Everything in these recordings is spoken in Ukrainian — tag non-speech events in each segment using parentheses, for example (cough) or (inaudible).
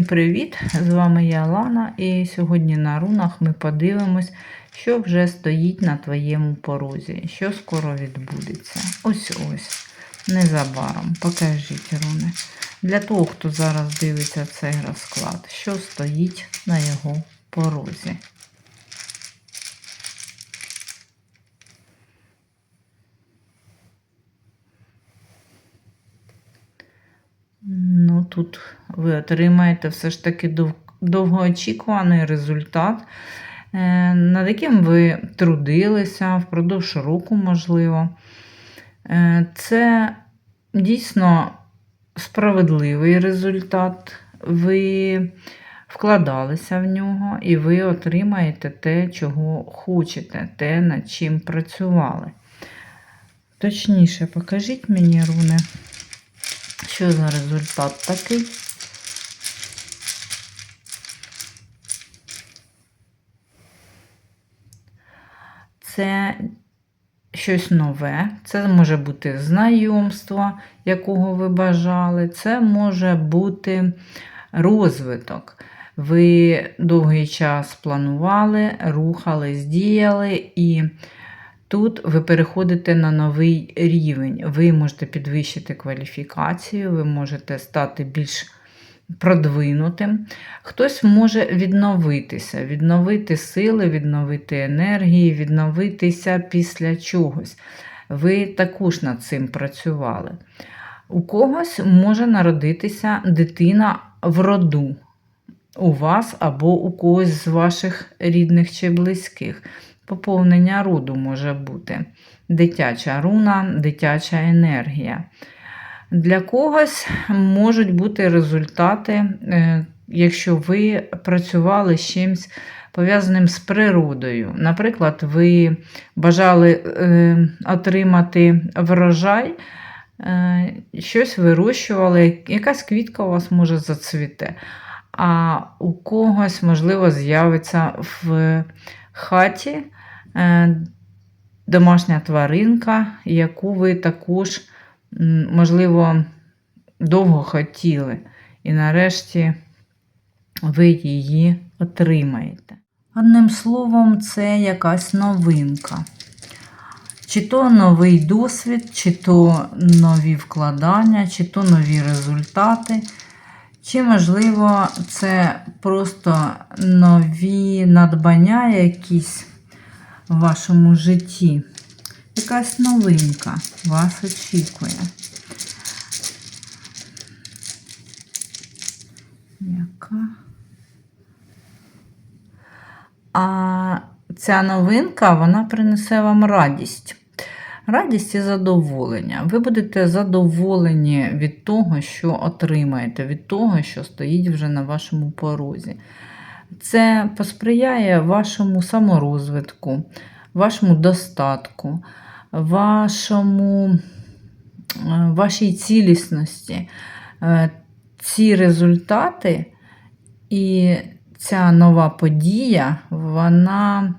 Всім привіт! З вами я Лана, і сьогодні на рунах ми подивимось, що вже стоїть на твоєму порозі, що скоро відбудеться. Ось ось, незабаром. Покажіть руни. Для того, хто зараз дивиться цей розклад, що стоїть на його порозі. Ну, тут ви отримаєте все ж таки довгоочікуваний результат, е, над яким ви трудилися впродовж року, можливо. Е, Це дійсно справедливий результат. Ви вкладалися в нього, і ви отримаєте те, чого хочете, те, над чим працювали. Точніше, покажіть мені, руни. Що за результат такий? Це щось нове, це може бути знайомство, якого ви бажали, це може бути розвиток. Ви довгий час планували, рухались, діяли, і Тут ви переходите на новий рівень. Ви можете підвищити кваліфікацію, ви можете стати більш продвинутим. Хтось може відновитися, відновити сили, відновити енергії, відновитися після чогось. Ви також над цим працювали. У когось може народитися дитина в роду. У вас або у когось з ваших рідних чи близьких поповнення роду може бути. Дитяча руна, дитяча енергія. Для когось можуть бути результати, е, якщо ви працювали з чимось пов'язаним з природою. Наприклад, ви бажали е, отримати врожай, е, щось вирощували, якась квітка у вас може зацвіте, а у когось, можливо, з'явиться в хаті домашня тваринка, яку ви також, можливо, довго хотіли. І нарешті ви її отримаєте. Одним словом, це якась новинка. Чи то новий досвід, чи то нові вкладання, чи то нові результати. Чи, можливо, це просто нові надбання якісь в вашому житті? Якась новинка вас очікує. Яка? А ця новинка, вона принесе вам радість. Радість і задоволення. Ви будете задоволені від того, що отримаєте, від того, що стоїть вже на вашому порозі. Це посприяє вашому саморозвитку, вашому достатку, вашому, е, вашій цілісності. Е, Ці результати і ця нова подія, вона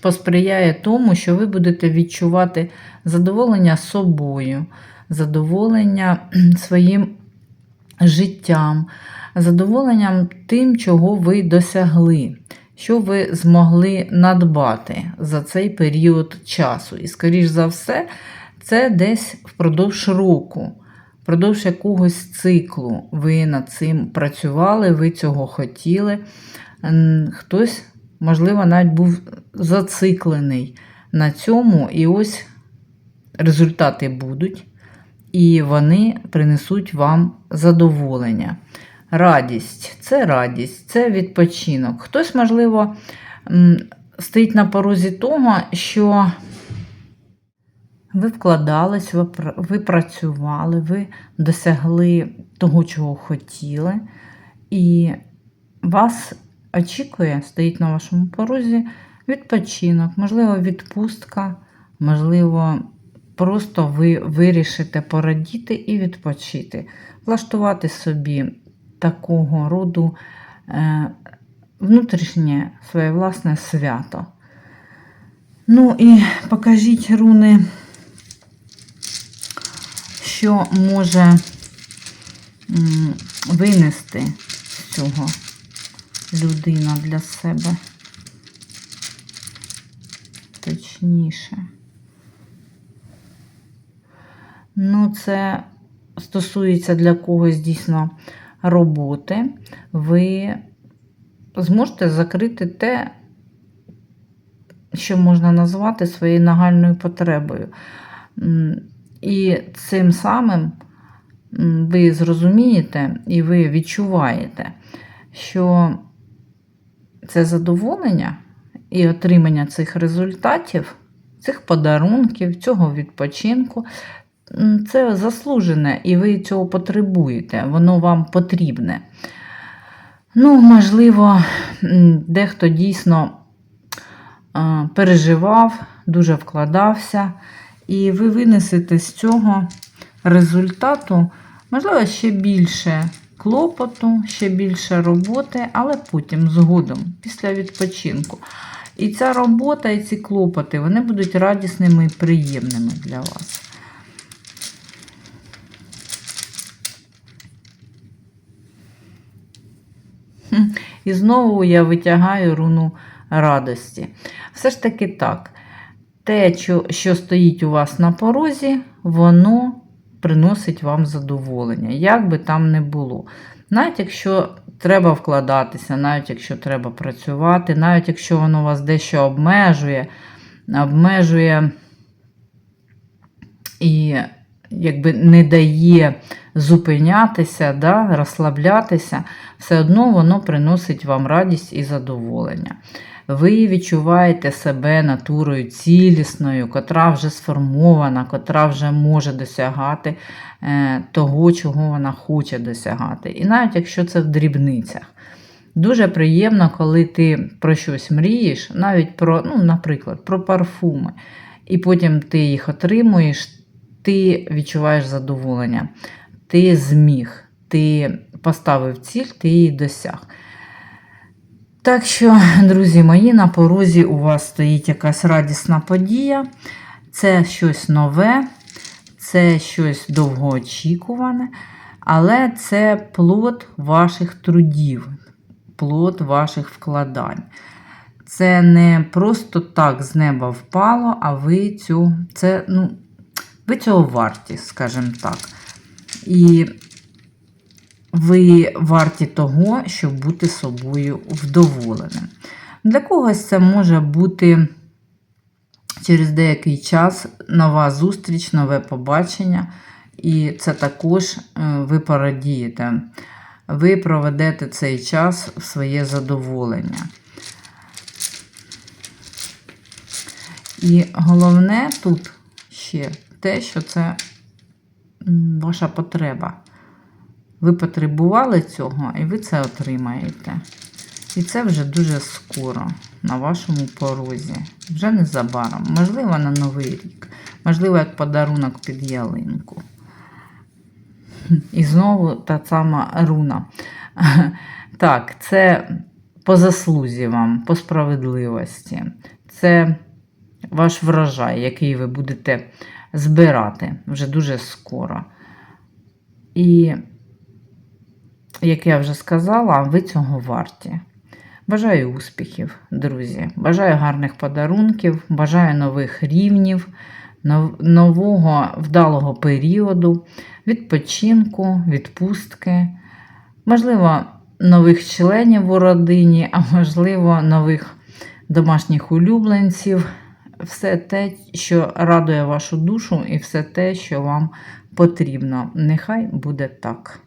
посприяє тому, що ви будете відчувати задоволення собою, задоволення своїм життям, задоволенням тим, чого ви досягли, що ви змогли надбати за цей період часу. І, скоріш за все, це десь впродовж року. Впродовж якогось циклу ви над цим працювали, ви цього хотіли. Хтось, можливо, навіть був зациклений на цьому, і ось результати будуть, і вони принесуть вам задоволення. Радість це радість, це відпочинок. Хтось, можливо, стоїть на порозі того, що ви вкладались, ви працювали, ви досягли того, чого хотіли, і вас очікує, стоїть на вашому порозі відпочинок, можливо, відпустка, можливо, просто ви вирішите порадіти і відпочити, влаштувати собі такого роду е, внутрішнє своє власне свято. Ну і покажіть руни, що може винести з цього людина для себе. Точніше. Ну, це стосується для когось дійсно роботи. Ви зможете закрити те, що можна назвати своєю нагальною потребою. І цим самим ви зрозумієте і ви відчуваєте, що це задоволення і отримання цих результатів, цих подарунків, цього відпочинку. Це заслужене, і ви цього потребуєте, воно вам потрібне. Ну, можливо, дехто дійсно переживав, дуже вкладався, і ви винесете з цього результату, можливо, ще більше клопоту, ще більше роботи, але потім згодом, після відпочинку. І ця робота, і ці клопоти, вони будуть радісними і приємними для вас. І знову я витягаю руну радості. Все ж таки так. Те, що, стоїть у вас на порозі, воно приносить вам задоволення, як би там не було. Навіть якщо треба вкладатися, навіть якщо треба працювати, навіть якщо воно вас дещо обмежує, обмежує і якби не дає зупинятися, да, розслаблятися, все одно воно приносить вам радість і задоволення. Ви відчуваєте себе натурою цілісною, котра вже сформована, котра вже може досягати е, того, чого вона хоче досягати. І навіть якщо це в дрібницях. Дуже приємно, коли ти про щось мрієш, навіть про, ну, наприклад, про парфуми, і потім ти їх отримуєш, ти відчуваєш задоволення, ти зміг, ти поставив ціль, ти її досяг. Так що, друзі мої, на порозі у вас стоїть якась радісна подія, це щось нове, це щось довгоочікуване, але це плод ваших трудів, плод ваших вкладань. Це не просто так з неба впало, а ви цю, це, ну, ви цього варті, скажімо так. І ви варті того, щоб бути собою вдоволеним. Для когось це може бути через деякий час нова зустріч, нове побачення, і це також е, ви порадієте. Ви проведете цей час в своє задоволення. І головне тут ще те, що це ваша потреба. Ви потребували цього, і ви це отримаєте. І це вже дуже скоро на вашому порозі. Вже незабаром. Можливо, на Новий рік. Можливо, як подарунок під ялинку. І знову та сама руна. (laughs) Так, це по заслузі вам, по справедливості. Це ваш врожай, який ви будете збирати вже дуже скоро. І як я вже сказала, ви цього варті. Бажаю успіхів, друзі. Бажаю гарних подарунків, бажаю нових рівнів, нового вдалого періоду, відпочинку, відпустки, можливо, нових членів у родині, а можливо, нових домашніх улюбленців. Все те, що радує вашу душу, і все те, що вам потрібно. Нехай буде так.